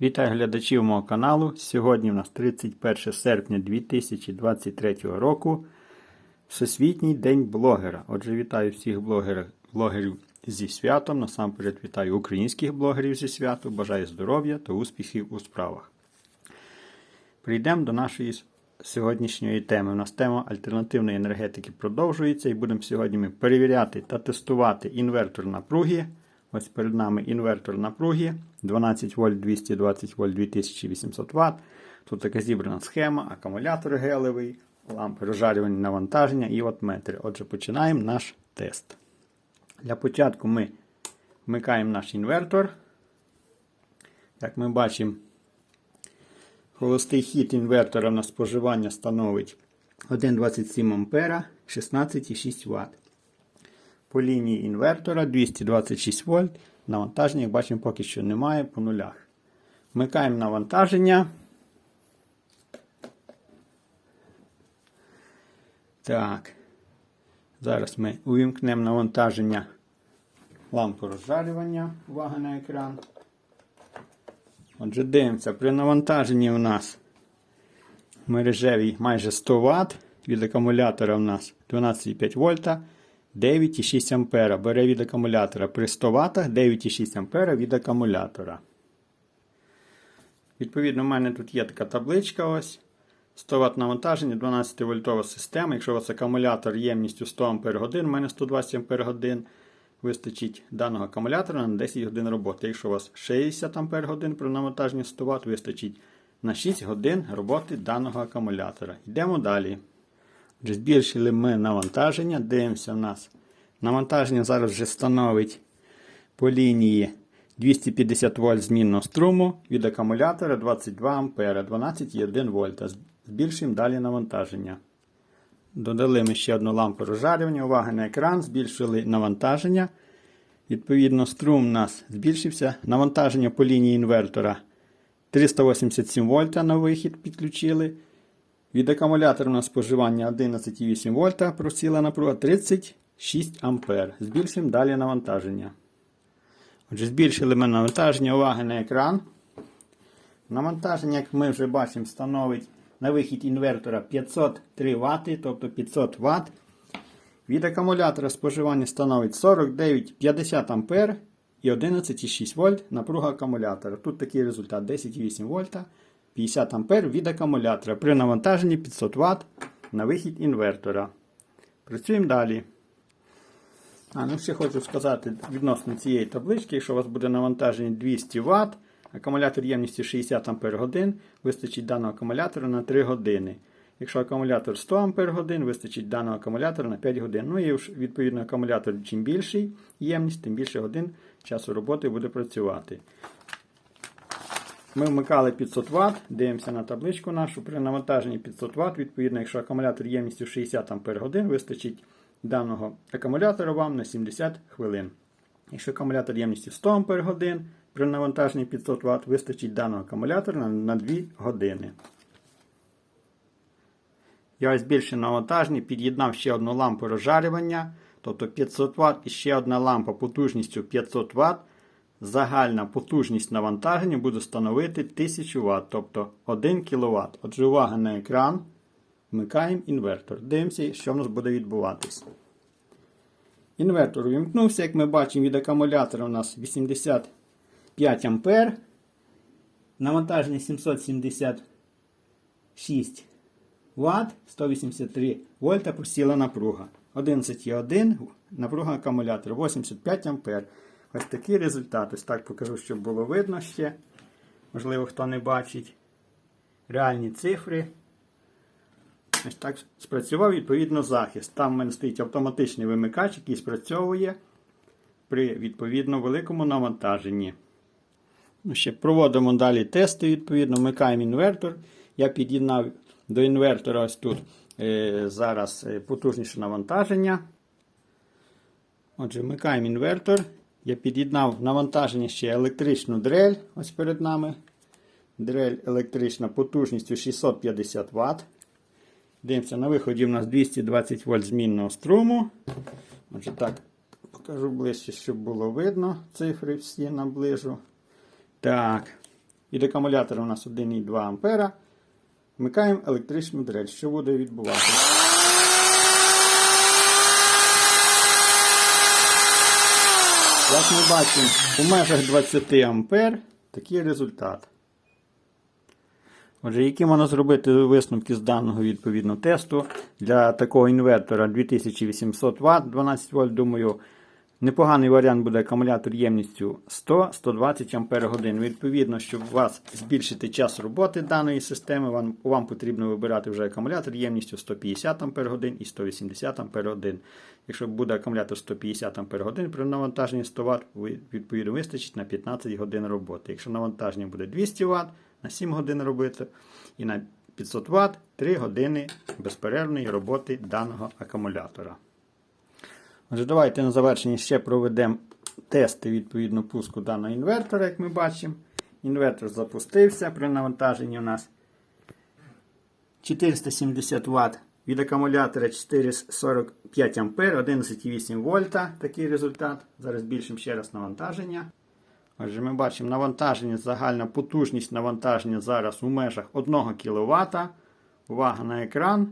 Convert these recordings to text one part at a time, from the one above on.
Вітаю глядачів мого каналу. Сьогодні у нас 31 серпня 2023 року. Всесвітній день блогера. Отже, вітаю всіх блогерів, блогерів зі святом. Насамперед вітаю українських блогерів зі святом. Бажаю здоров'я та успіхів у справах. Прийдемо до нашої сьогоднішньої теми. У нас тема альтернативної енергетики продовжується і будемо сьогодні ми перевіряти та тестувати інвертор напруги. Ось перед нами інвертор напруги 12 вольт 220 вольт 2800 Вт. Тут така зібрана схема, акумулятор гелевий, лампи розжарювання навантаження і от метри. Отже, починаємо наш тест. Для початку ми вмикаємо наш інвертор. Як ми бачимо, холостий хід інвертора на споживання становить 1,27 А 16,6 Вт. По лінії інвертора 226 вольт. Навантаження, як бачимо, поки що немає по нулях. Вмикаємо навантаження. Так. Зараз ми увімкнемо навантаження лампи розжарювання. Увага на екран. Отже, дивимося, при навантаженні у нас мережевій майже 100 Вт. Від акумулятора у нас 12,5 вольта. 9,6 ампера бере від акумулятора при 100 Вт 9,6 ампера від акумулятора. Відповідно, в мене тут є така табличка. ось. 100 Вт навантаження, 12 вольтова система. Якщо у вас акумулятор ємністю 100 Ампер годин, у мене 120 Ампер годин, вистачить даного акумулятора на 10 годин роботи. Якщо у вас 60 Ампер годин при навантаженні 100 Вт, вистачить на 6 годин роботи даного акумулятора. Йдемо далі. Отже, збільшили ми навантаження. Дивимося в нас. Навантаження зараз вже становить по лінії 250 вольт змінного струму від акумулятора 22 ампера 12,1 вольта. Збільшуємо далі навантаження. Додали ми ще одну лампу розжарювання. Увага на екран, збільшили навантаження. Відповідно, струм у нас збільшився. Навантаження по лінії інвертора 387 вольта на вихід підключили. Від акумулятора на споживання 11,8 вольта просіла напруга 36 ампер. Збільшимо далі навантаження. Отже, збільшили ми навантаження. Уваги на екран. Навантаження, як ми вже бачимо, становить на вихід інвертора 503 Вт, тобто 500 Вт. Від акумулятора споживання становить 49,50 ампер і 11,6 вольт напруга акумулятора. Тут такий результат 10,8 вольта. 50 ампер від акумулятора при навантаженні 500 Вт на вихід інвертора. Працюємо далі. А, ну ще хочу сказати відносно цієї таблички, якщо у вас буде навантаження 200 Вт, акумулятор ємністю 60 Ампер годин, вистачить даного акумулятора на 3 години. Якщо акумулятор 100 Ампер годин, вистачить даного акумулятора на 5 годин. Ну і відповідно акумулятор чим більший ємність, тим більше годин часу роботи буде працювати. Ми вмикали 500 Вт, дивимося на табличку нашу. При навантаженні 500 Вт, відповідно, якщо акумулятор ємністю 60 Ампер годин, вистачить даного акумулятора вам на 70 хвилин. Якщо акумулятор ємністю 100 Ампер годин, при навантаженні 500 Вт, вистачить даного акумулятора на, на 2 години. Я ось більше навантаження під'єднав ще одну лампу розжарювання, тобто 500 Вт і ще одна лампа потужністю 500 Вт. Загальна потужність навантаження буде становити 1000 Вт, тобто 1 кВт. Отже, увага на екран. Вмикаємо інвертор. Дивимося, що в нас буде відбуватись. Інвертор увімкнувся, як ми бачимо, від акумулятора у нас 85 А. Навантаження 776 Вт, 183 вольта просіла напруга. 11,1 напруга акумулятора, 85 А. Ось такий результат. Ось так покажу, щоб було видно ще. Можливо, хто не бачить реальні цифри. Ось так спрацював відповідно захист. Там в мене стоїть автоматичний вимикач, який спрацьовує при відповідно великому навантаженні. Ну, ще проводимо далі тести, відповідно, вмикаємо інвертор. Я під'єднав до інвертора ось тут е, зараз е, потужніше навантаження. Отже, вмикаємо інвертор. Я під'єднав навантаження ще електричну дрель. Ось перед нами. Дрель електрична потужністю 650 Вт. Дивимося, на виході у нас 220 вольт змінного струму. Отже, так, покажу ближче, щоб було видно. Цифри всі наближу. Так. Від акумулятора у нас 1,2 А. Вмикаємо електричну дрель. Що буде відбуватися? Як ми бачимо, у межах 20 ампер такий результат. Отже, які можна зробити висновки з даного відповідно тесту для такого інвертора 2800 Вт 12 вольт, думаю, непоганий варіант буде акумулятор ємністю 100-120 Ампер годин. Відповідно, щоб у вас збільшити час роботи даної системи, вам, вам потрібно вибирати вже акумулятор ємністю 150 Ампер годин і 180 Ампер годин. Якщо буде акумулятор 150 Ампер годин при навантаженні 100 Вт, відповідно вистачить на 15 годин роботи. Якщо навантаження буде 200 Вт, на 7 годин робити і на 500 Вт 3 години безперервної роботи даного акумулятора. Отже, давайте на завершення ще проведемо тести відповідно пуску даного інвертора, як ми бачимо. Інвертор запустився при навантаженні у нас 470 Вт від акумулятора 445 А, 11,8 вольта. Такий результат. Зараз збільшимо ще раз навантаження. Отже, ми бачимо навантаження, загальна потужність навантаження зараз у межах 1 кВт. Увага на екран.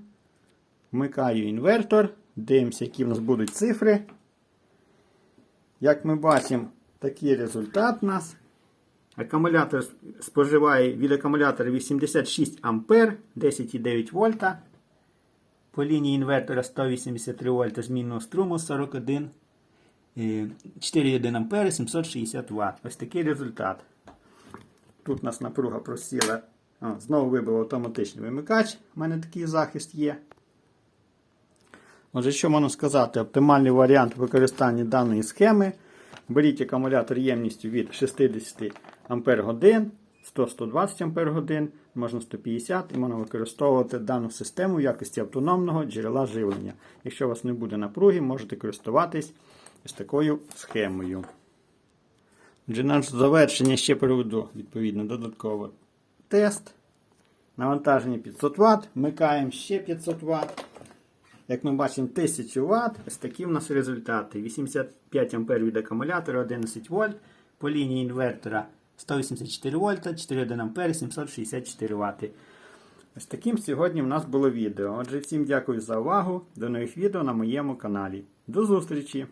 Вмикаю інвертор. Дивимося, які в нас будуть цифри. Як ми бачимо, такий результат у нас. Акумулятор споживає від акумулятора 86 А 10,9 вольта. По лінії інвертора 183 вольта змінного струму 41 е, 4,1 ампери 760 Вт. Ось такий результат. Тут у нас напруга просіла. О, знову вибив автоматичний вимикач. У мене такий захист є. Отже, що можна сказати? Оптимальний варіант використання даної схеми. Беріть акумулятор ємністю від 60 Ампер годин, 100-120 Ампер годин, можна 150 і можна використовувати дану систему в якості автономного джерела живлення. Якщо у вас не буде напруги, можете користуватись ось такою схемою. Отже, на завершення ще проведу відповідно додатково тест. Навантаження 500 Вт. Вмикаємо ще 500 Вт. Як ми бачимо, 1000 Вт. Ось такі в нас результати. 85 А від акумулятора, 11 вольт. По лінії інвертора 184 вольта, 4,1 А, 764 Вт. Ось таким сьогодні в нас було відео. Отже, всім дякую за увагу. До нових відео на моєму каналі. До зустрічі!